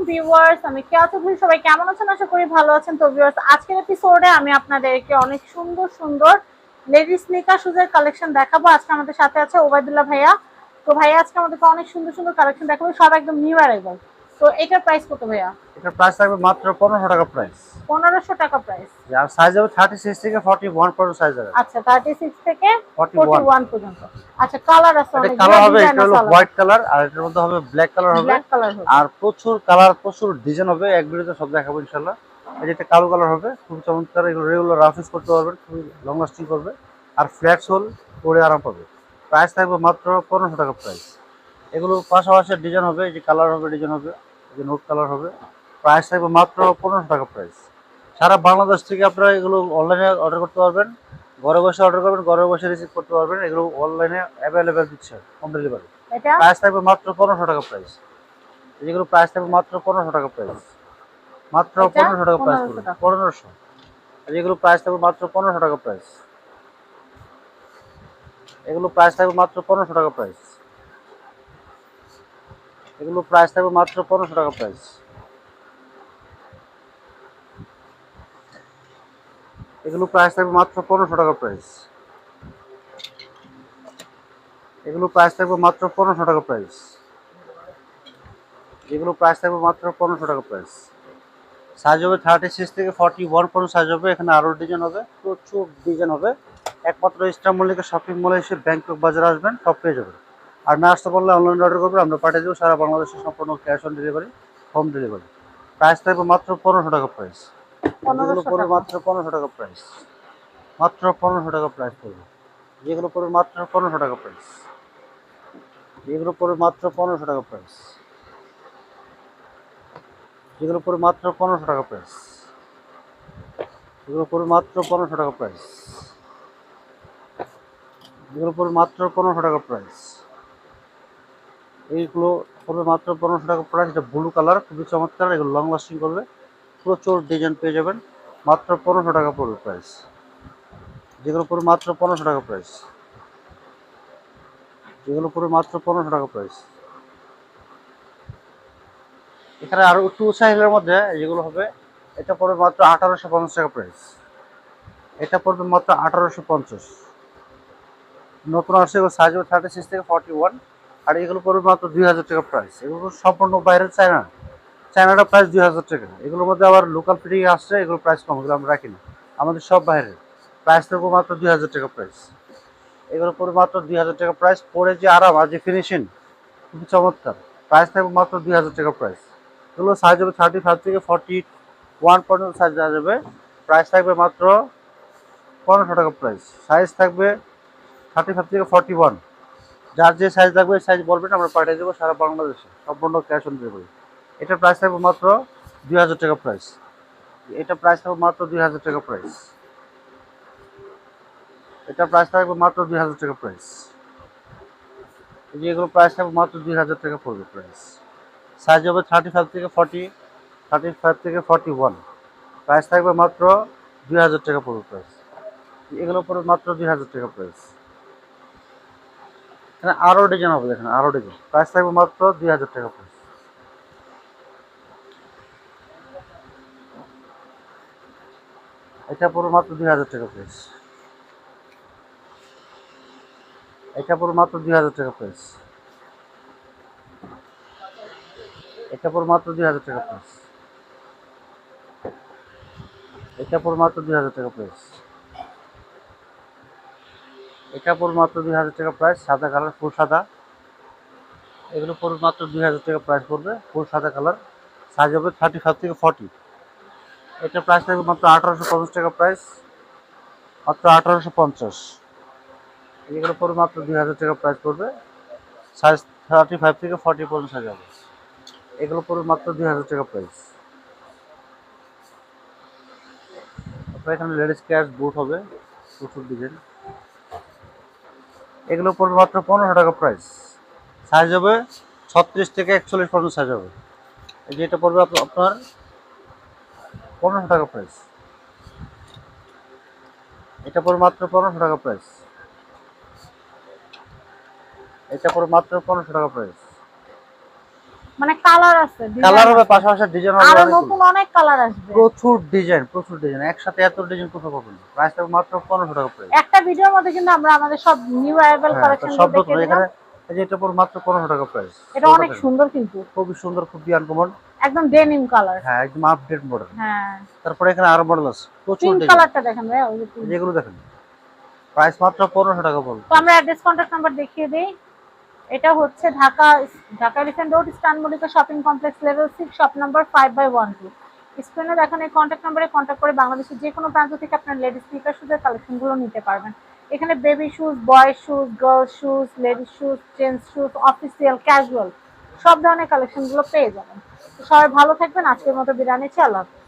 আলাইকুম ভিউয়ার্স, আমি কেয়া চৌধুরী সবাই কেমন আছেন? আশা করি ভালো আছেন। তো ভিউয়ার্স, আজকের এপিসোডে আমি আপনাদেরকে অনেক সুন্দর সুন্দর লেডিস স্নিকার শুজের কালেকশন দেখাবো। আজকে আমাদের সাথে আছে ওবায়দুল্লাহ ভাইয়া। তো ভাইয়া, আজকে আমাদেরকে অনেক সুন্দর সুন্দর কালেকশন দেখাবো। সব একদম নিউ অ্যারাইভাল তো এটার প্রাইস কত ভাইয়া? এটার প্রাইস থাকবে মাত্র পনেরোশো টাকা প্রাইস পনেরোশো টাকা প্রাইস আর সাইজ হবে থার্টি সিক্স থেকে ফর্টি ওয়ান পর্যন্ত সাইজ হবে। আচ্ছা থার্টি সিক্স থেকে ফর্টি ফোর্টি ওয়ান ওয়ান পর্যন্ত। আচ্ছা কালার আছে অনেক কালার হবে এটা হলো হোয়াইট কালার আর এটার মধ্যে হবে ব্ল্যাক কালার হবে। ব্ল্যাক কালার হবে। আর প্রচুর কালার প্রচুর ডিজাইন হবে এক ভিডিওতে সব দেখাবো যে এটা কালো কালার হবে খুব চমৎকার এগুলো রেগুলার রাফ ইউজ করতে পারবেন খুবই লং লাস্টিং করবে। আর ফ্ল্যাট সোল পরে আরাম পাবে। প্রাইস থাকবে মাত্র পনেরোশো টাকা প্রাইস এগুলো পাশাপাশি ডিজাইন হবে এই যে কালার হবে ডিজাইন হবে। যে নোট কালার হবে প্রাইস থাকবে মাত্র পনেরোশো টাকা প্রাইস সারা বাংলাদেশ থেকে আপনারা এগুলো অনলাইনে অর্ডার করতে পারবেন ঘরে বসে অর্ডার করবেন ঘরে বসে রিসিভ করতে পারবেন এগুলো অনলাইনে অ্যাভেলেবেল দিচ্ছে হোম ডেলিভারি প্রাইস থাকবে মাত্র পনেরোশো টাকা প্রাইস যেগুলো প্রাইস থাকবে মাত্র পনেরোশো টাকা প্রাইস মাত্র পনেরোশো টাকা প্রাইস 1500 পনেরোশো। যেগুলো প্রাইস থাকবে মাত্র পনেরোশো টাকা প্রাইস এগুলো প্রাইস থাকবে মাত্র পনেরোশো টাকা প্রাইস এগুলো প্রাইস থাকবে মাত্র পনেরোশো টাকা প্রাইস এগুলো প্রাইস থাকবে মাত্র পনেরোশো টাকা প্রাইস এগুলো প্রাইস থাকবে মাত্র পনেরোশো টাকা প্রাইস এগুলো প্রাইস থাকবে মাত্র পনেরোশো টাকা প্রাইস সাইজ হবে থার্টি সিক্স থেকে ফর্টি ওয়ান পর্যন্ত সাইজ হবে, এখানে আরও ডিজাইন হবে, প্রচুর ডিজাইন হবে। একমাত্র ইস্টার মল্লিকের শপিং মলে এসে ব্যাংকক বাজারে আসবেন সব পেয়ে যাবেন। আর না আসতে পারলে অনলাইনে অর্ডার করবেন আমরা পাঠিয়ে দেবো সারা বাংলাদেশে সম্পূর্ণ cash on delivery home delivery price থাকবে মাত্র পনেরোশো টাকা প্রাইস যেগুলো 1500 পড়বে মাত্র পনেরোশো টাকা প্রাইস মাত্র পনেরোশো টাকা প্রাইস পড়বে। যেগুলো পড়বে মাত্র পনেরোশো টাকা প্রাইস যেগুলো পড়বে মাত্র পনেরোশো টাকা প্রাইস যেগুলো পড়বে মাত্র পনেরোশো টাকা প্রাইস যেগুলো পড়বে মাত্র পনেরোশো টাকা প্রাইস যেগুলো পড়বে মাত্র পনেরোশো টাকা প্রাইস এইগুলো পড়বে মাত্র পনেরোশো টাকা প্রাইস এটা ব্লু কালার খুবই চমৎকার, এগুলো লং লাস্টিং করবে। প্রচুর ডিজাইন পেয়ে যাবেন, মাত্র পনেরোশো টাকা পড়বে প্রাইস যেগুলো পড়বে মাত্র পনেরোশো টাকা প্রাইস যেগুলো পড়বে মাত্র পনেরোশো টাকা প্রাইস এখানে আরও একটু সাইজের মধ্যে যেগুলো হবে, এটা পড়বে মাত্র আঠারোশো পঞ্চাশ টাকা প্রাইস এটা পড়বে মাত্র আঠারোশো পঞ্চাশ। নতুন আসছে সাইজ হবে থার্টি সিক্স থেকে ফর্টি ওয়ান আর এগুলো পড়বে মাত্র দুই হাজার টাকা প্রাইস এগুলো সম্পূর্ণ বাইরের চায়না। চায়নাটা প্রাইস দুই হাজার টাকা। এগুলোর মধ্যে আবার লোকাল ফিটিং আসছে, এগুলো প্রাইস কম এগুলো আমরা রাখি না। আমাদের সব বাইরে। প্রাইস থাকবে মাত্র দুই হাজার টাকা প্রাইস এগুলো পড়বে মাত্র দুই হাজার টাকা প্রাইস পরে যে আরাম আর যে ফিনিশিং খুবই চমৎকার। প্রাইস থাকবে মাত্র দুই হাজার টাকা প্রাইস এগুলো সাইজ হবে থার্টি ফাইভ থেকে ফর্টি ওয়ান পর্যন্ত সাইজ দেওয়া যাবে। প্রাইস থাকবে মাত্র পনেরোশো টাকা প্রাইস সাইজ থাকবে থার্টি ফাইভ থেকে ফর্টি ওয়ান যার যে সাইজ লাগবে সাইজ বলবেন, আমরা পাঠিয়ে দেবো সারা বাংলাদেশে। সম্পূর্ণ ক্যাশ অন ডেলিভারি এটার প্রাইস থাকবে মাত্র দুই হাজার টাকা প্রাইস এটা প্রাইস থাকবে মাত্র দুই হাজার টাকা প্রাইস এটা প্রাইস থাকবে মাত্র দুই হাজার টাকা প্রাইস এই যে এগুলো প্রাইস থাকবে মাত্র দুই হাজার টাকা পড়বে প্রাইস সাইজ হবে থার্টি ফাইভ থেকে ফর্টি থার্টি ফাইভ থেকে ফর্টি ওয়ান প্রাইস থাকবে মাত্র দুই হাজার টাকা পড়বে প্রাইস এগুলো পড়বে মাত্র দুই হাজার টাকা প্রাইস এখানে আরও ডিজাইন হবে, দেখেন আরও ডিজাইন প্রাইস থাকবে মাত্র দুই হাজার টাকা প্রাইস এটা পুরো মাত্র দুই হাজার টাকা প্রাইস এটা পুরো মাত্র দুই হাজার টাকা প্রাইস এটা পুরো মাত্র দুই হাজার টাকা প্রাইস এটা পুরো মাত্র দুই হাজার টাকা প্রাইস এটা পুরো মাত্র দুই হাজার টাকা প্রাইস সাদা কালার ফুল সাদা। এগুলো পুরো মাত্র দুই হাজার টাকা প্রাইস পড়বে ফুল সাদা কালার সাইজ হবে থার্টি ফাইভ থেকে ফর্টি এটা প্রাইস থাকবে মাত্র আঠারোশো পঞ্চাশ টাকা প্রাইস মাত্র আঠারোশো পঞ্চাশ। এগুলো পরে মাত্র দুই হাজার টাকা প্রাইস পড়বে। সাইজ থার্টি ফাইভ থেকে ফর্টি পর্যন্ত সাইজ হবে এগুলো পরে মাত্র দুই হাজার টাকা প্রাইস তারপরে এখানে লেডিস ক্যাশ বুট হবে। প্রচুর ডিজাইন এগুলো পড়বে মাত্র পনেরো টাকা প্রাইস সাইজ হবে ছত্রিশ থেকে একচল্লিশ পর্যন্ত সাইজ হবে। এই যে এটা পড়বে আপ- আপনার পনেরোশো টাকা প্রাইস এটা পড়বে মাত্র পনেরোশো টাকা প্রাইস এটা পড়বে মাত্র পনেরোশো টাকা প্রাইস মানে কালার আছে design কালার হবে পাশাপাশি ডিজাইন আরও নতুন অনেক কালার আসবে। প্রচুর ডিজাইন প্রচুর ডিজাইন একসাথে এত ডিজাইন কোথাও পাবেন প্রাইস থাকবে মাত্র পনেরোশো টাকা প্রাইস একটা ভিডিওর মধ্যে কিন্তু আমরা আমাদের সব নিউ অ্যারাইভাল হ্যাঁ কালেকশন সব নতুন। এখানে এই যে এটা পর মাত্র পনেরোশো টাকা প্রাইস এটা অনেক সুন্দর কিন্তু। খুবই সুন্দর আনকমন একদম ডেনিম কালার হ্যাঁ একদম আপডেট মডেল হ্যাঁ। তারপরে এখানে আরও মডেল আছে। প্রচুর ডিজাইন কালারটা দেখেন ভাই ওই। যেগুলো দেখেন। প্রাইস মাত্র পনেরোশো টাকা পড়বে তো আমরা অ্যাড্রেস নাম্বার দেখিয়ে দিই। এটা হচ্ছে Dhaka Dhaka elephant road stun Mallika shopping complex level six shop number five by one two স্ক্রিনে দেখানো এই কন্ট্যাক্ট নাম্বারে কন্ট্যাক্ট করে বাংলাদেশের যে কোনো প্রান্ত থেকে আপনার লেডিস স্নিকার শুজের কালেকশনগুলো নিতে পারবেন। এখানে baby shoes boy shoes girls shoes ladies shoes gents shoes official casual সব ধরনের কালেকশনগুলো পেয়ে যাবেন। সবাই ভালো থাকবেন, আজকের মতো আল্লাহ হাফেজ।